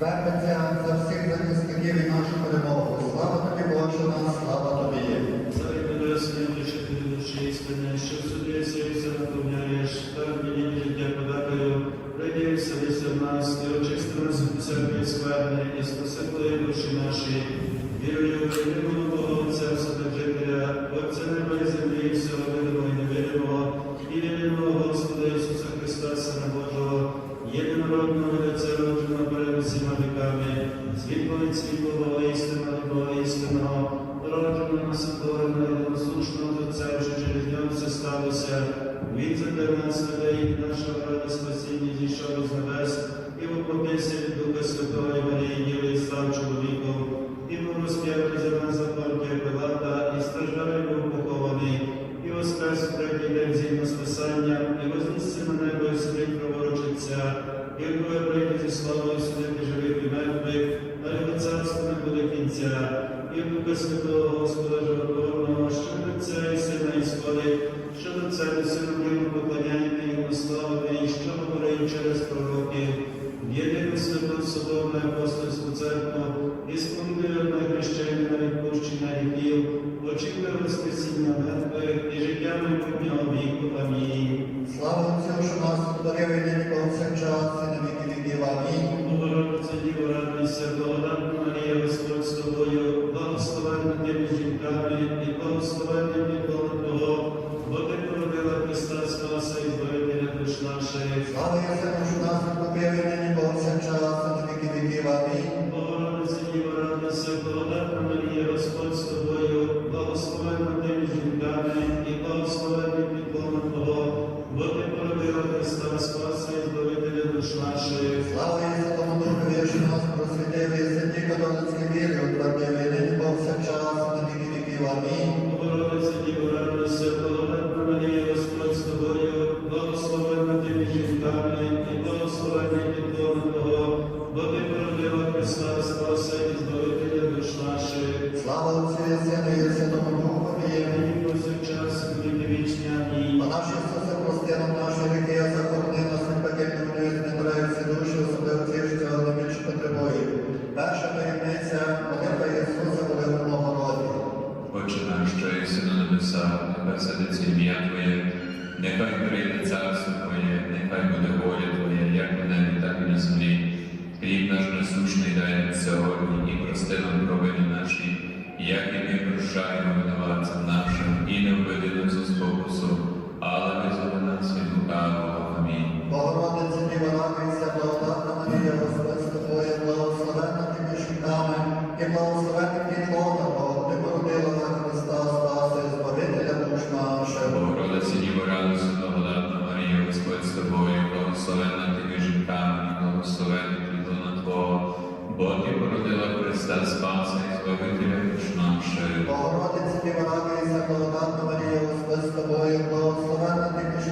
Вернеться за всіх захисників і нашу перемогу. Слава тобі, Боже нас, слава тобі. Істини, що в собі сіється наповняєш, так мені життя подакою, прийди вселися в нас, і очисти нас від всякої скверни, і спаси твої душі наші. Вірую в єдиного Бога Бога істинного, народженого, сотвореного, єдиносушного Отця, що через нього все сталося. Він за нас людей, нашого ради спасіння зійшов з небес, Сина йому поклоняєте і що говорить через пророків, в єдину святу Соборну апостольську церкву, і одне хрещення на відпущення гріхів, очікує Воскресіння мертвих і життя майбутнього віку. Амінь. Слава Отцю, що нас і нині повсякчас, і на віки віків. Амінь. Богородиця Діво, радуйся, благодатна Марія, Радуйся, благодатна Марія, Господь з тобою, благословенна ти між жінками, і благословенний небесах, ім'я Твоє, нехай прийде царство Твоє, нехай буде воля Твоя, як на небі, так і на землі. Хліб наш насущний дай нам сьогодні, і прости нам провини наші, як і ми прощаємо винуватцям нашим, і не введи нас у спокусу, але визволи нас від лукавого. Амінь. Богородиця Діва Марія, Господь з тобою, благословенна ти між жінками, і благословенний породила спаси Збавителя душ наших. Богородиця Діва радуйся, благодатна Марія, Господь з тобою, благословенна ти між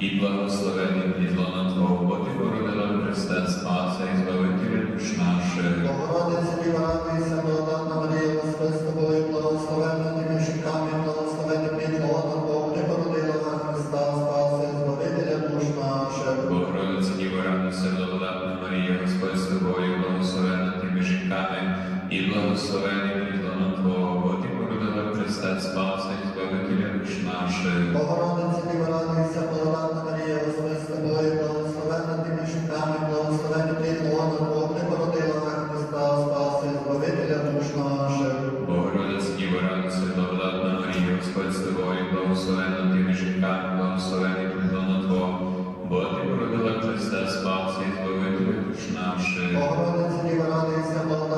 і благословенний плід лона Твого, ти породила Христа Спаса і Збавителя душ наших. Богородиця Діва радуйся, благодатна Марія, Господь з тобою, благословенна ти між жінками, благословенний плід лона, Бог, ти породила Христа, Спаса і Збавителя душ наших. Богородице Діво, радуйся, благодатна Марія, Господь з тобою, благословенна ти між жінками, і благословений плід лона Твого, ти породила Христа Спаса і Збавителя душ наших. Богородиця з тобою, благословенна ти між жінками, благословений плід лона Твого, бо ти породила Христа Спаса і Збавителя душ наших. Богородиця Діва радуйся, благодатна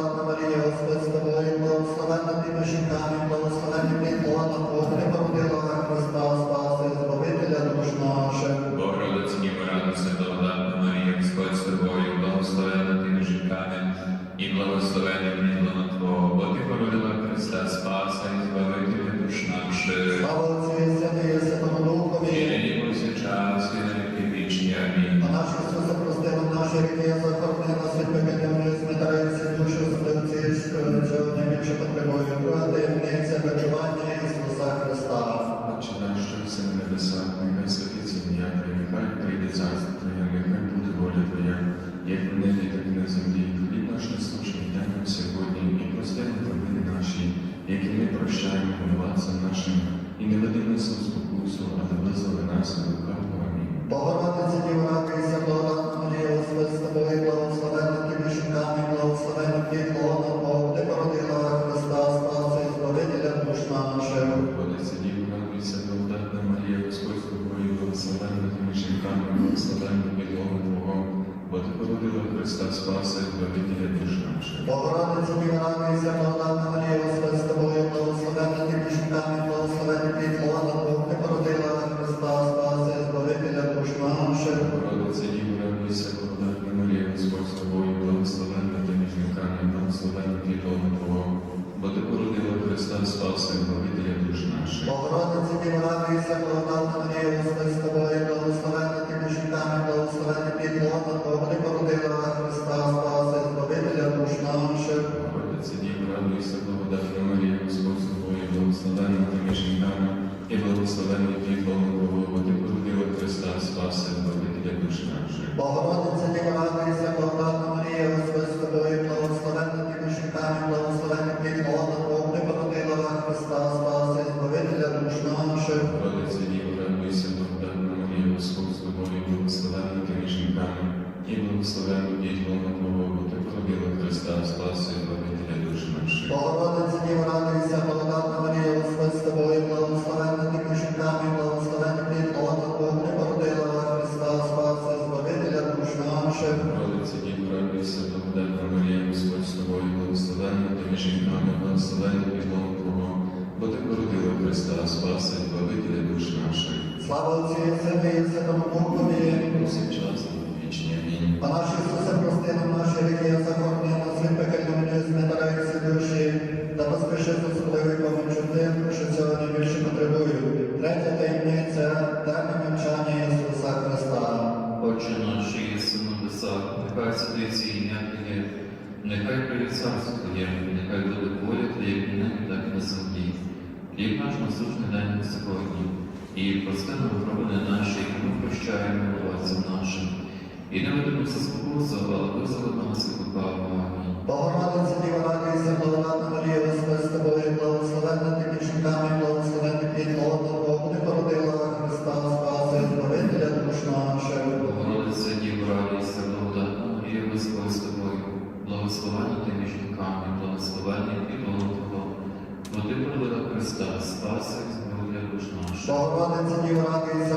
служить нам сьогодні і прости провини наші, які ми прощаємо винуватцям нашим, і не веди нас у спокусу, але визволи нас від лукавого. Амінь. Богородице, Діва, Радуйся, благодатна Богородиця Діва радуйся, благодатна Марія, Господь з тобою, благословенна ти між жінками, благословенна плід лона Бог, ти породила Христа, Спаса і Збавителя душ наших. Богородиця Діва, радуйся, благодатна Марія, Господь з тобою, благословенна ти між жінками, і благословенний плід лона Твого, ти породила Христа Спаса і Збавителя душ наших. Богородиця Діва радуйся, благодатна жінками, благословенний плід бо ти породила Христа Спаса і Збавителя душ наших. Слава Отцю і Сину і Святому Духові. Повсякчас і вічні. Амінь. Наші Ісусе, прости нам наші гріхи, захорони нас не збираються душі, та поспіши з особливий помочу тим, що цього найбільше потребують. Третя таємниця – дане нехай прийде царство Твоє, нехай буде воля Твоя як на небі, так і на землі. Хліб наш насущний дай нам сьогодні, і прости нам провини наші, які ми прощаємо винуватцям нашим. І не нас у спокусу, але визволи нас від лукавого. Богородиця Діва радуйся, благодатна Марія, Господь з тобою, благословенна ти між жінками, благословенний плід лона Бог, ти породила Христа, Спаса і Збавителя душ наших. Богородиця Діва, радуйся, благодатна Марія, Господь з тобою, благословенна ти між жінками, благословенний підлога Твого, бо ти породила Христа, спаси збавителя душ наших. Богородиця Діва радуйся,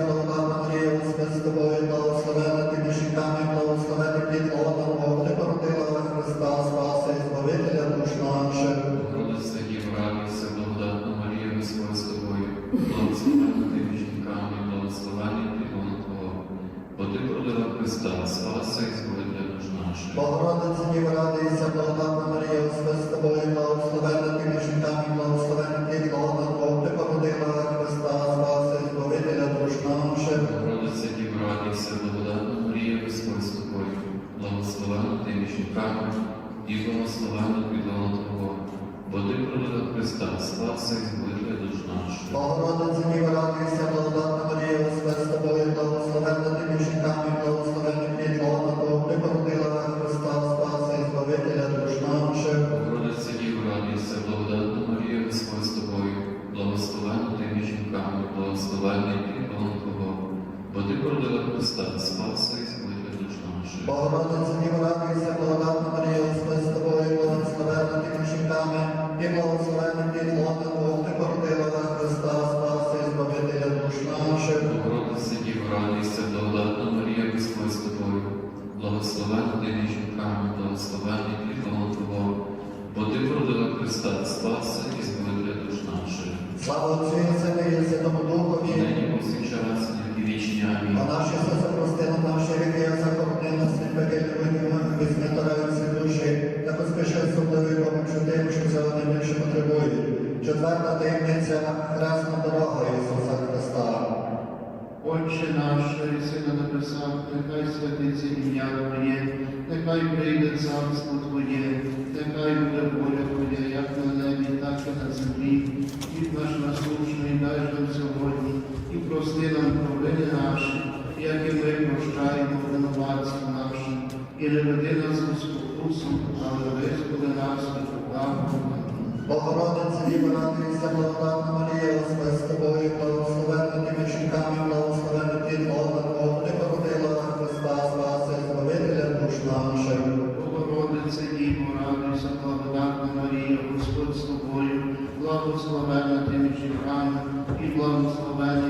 Марія, Господь з тобою, благословенна ти між жінками, благословенний плід лона Бог, ти породила Христа, Спаса і Збавителя душ наших. Богородиця Діва, радуйся, благодатна Марія, Господь з тобою, благословенна ти між жінками, благословенний підлога Твого, бо ти породила Христа, спаси Богородиця Діва радуйся, благодатна Марія, Господь з тобою, благословенна ти між жінками, благословенний плід лона Бог, ти породила Христа, Спаса і Збавителя душ наших. Богородиця Діва, радуйся, благодатна Марія, Господь з тобою, благословенна ти між жінками, і благословенна підлога Твого, бо ти породила Христа, спаси збавителя душ наших. Богородиця Діва радуйся, благодатна Діва радуйся, благодатна Марія, Господь з тобою, благословенна ти між жінками, і благословенний плід лона Бог, ти породила Христа, Спаса і Збавителя душ наших. Богородиця Діва, радуйся, благодатна Марія, Господь з тобою, благословенна ти між жінками, благословенний підлога Твого, бо ти породила Христа, спаси і збавителя душ наших. Слава Отцю Четверта таємниця – хресна дорога Ісуса Христа. Отче наш, що єси на небесах, нехай святиться ім'я Твоє, нехай прийде царство Твоє, нехай буде воля Твоя, як на небі, так і на землі. Хліб наш насущний дай нам сьогодні, і прости нам провини наші, як і ми прощаємо винуватцям нашим, і не веди нас у спокусу, але визволи нас від лукавого. Богородице, Діва, радуйся, благодатна Марія, Господь з тобою, благословенна тими жінками, благословенна ти плода Твого, ти породила Христа, Спаси, Збавителя душ наших. Богородице, Діво, радуйся, благодатна Марія, Господь з тобою, благословенна ти між жінками, і благословенний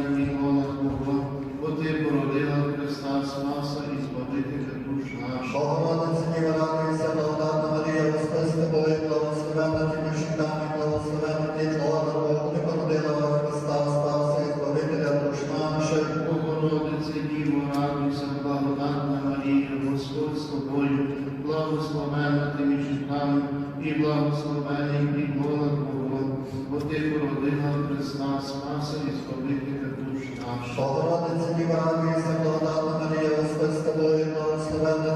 Спаса і Збавителя душ наших. Богородице, Діва, радуйся, благодатна Марія, Господь з тобою, благословенна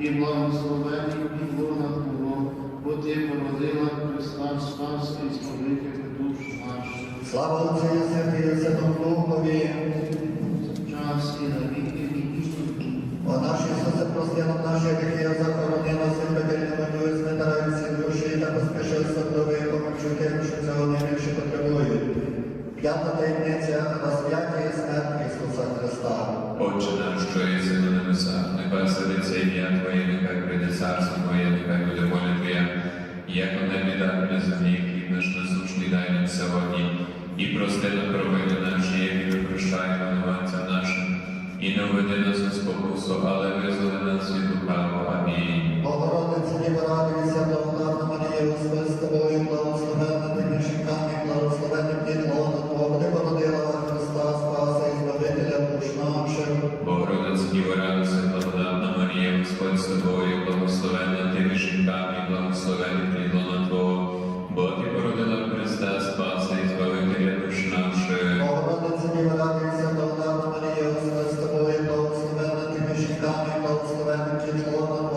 і благословений і лона Твого, бо ти породила Христа, Спаса і Збавителя душ наших. Слава Отцю і Святий і Святому Духові. час і на віки. О наші Ісусе, прости нам наші гріхи, ім'я Твоє, нехай прийде царство Твоє, нехай буде воля Твоя, як у небі, так на землі, хліб наш насущний дай нам сьогодні, і прости нам провини наші, які ми прощаємо винуватцям нашим, і не введи нас у спокусу, але визволи нас від лукавого. Амінь. Богородице, Діва, радуйся, благодатна Марія, Господь з тобою, благословенна ти між жінками, благословенна плід лона Твого, з тобою, благословенна ти між жінками, благословенний плід лона Твого, бо ти породила Христа, Спаса і Збавителя душ наших. Богородице, Діва, радуйся, благодатна Марія, Господь з тобою, благословенна ти між жінками, благословенна плід Твого,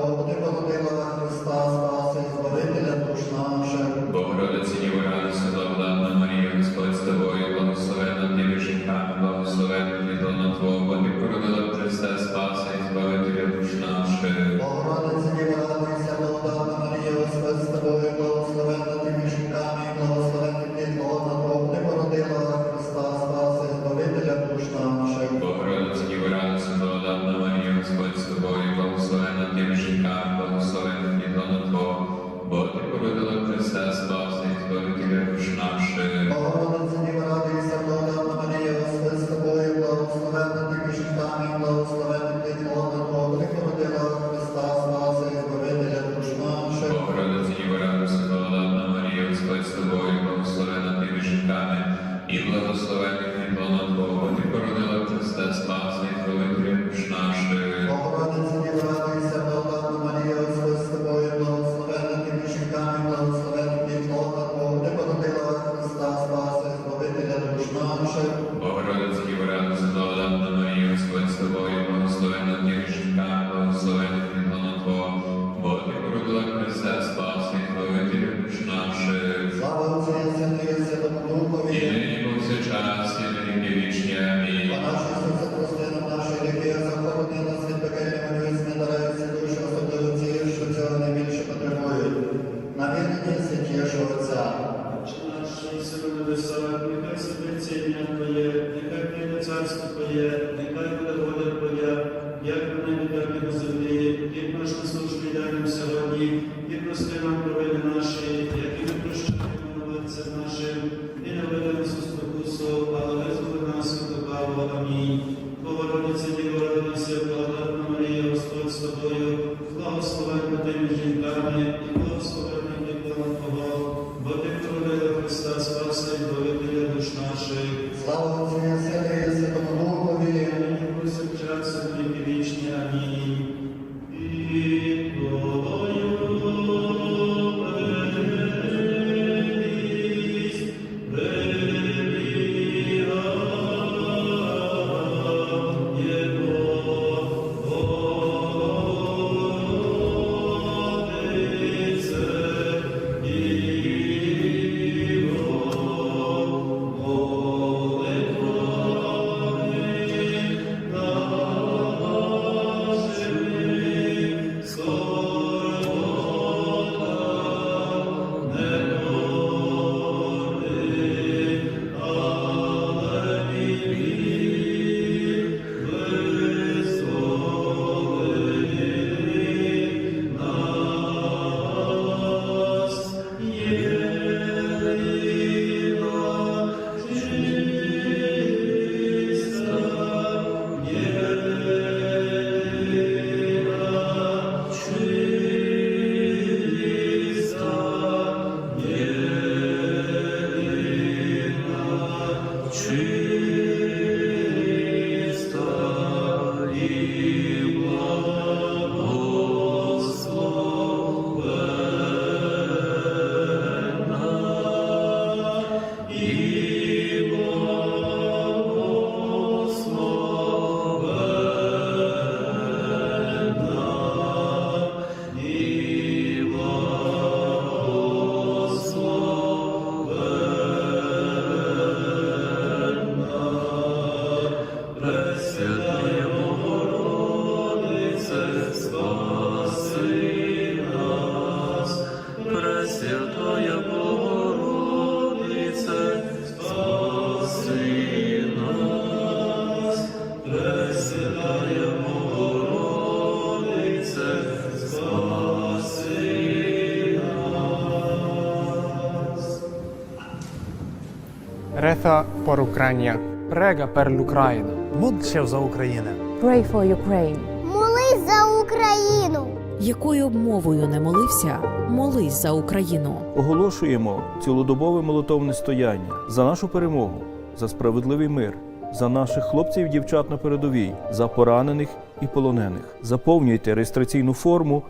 Reza por Ucrania. Prega per l'Ucraina. Módl за Україну. Pray for Ukraine. Молись за Україну. Якою б мовою не молився, молись за Україну. Оголошуємо цілодобове молитовне стояння за нашу перемогу, за справедливий мир, за наших хлопців і дівчат на передовій, за поранених і полонених. Заповнюйте реєстраційну форму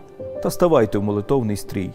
та ставайте в молитовний стрій.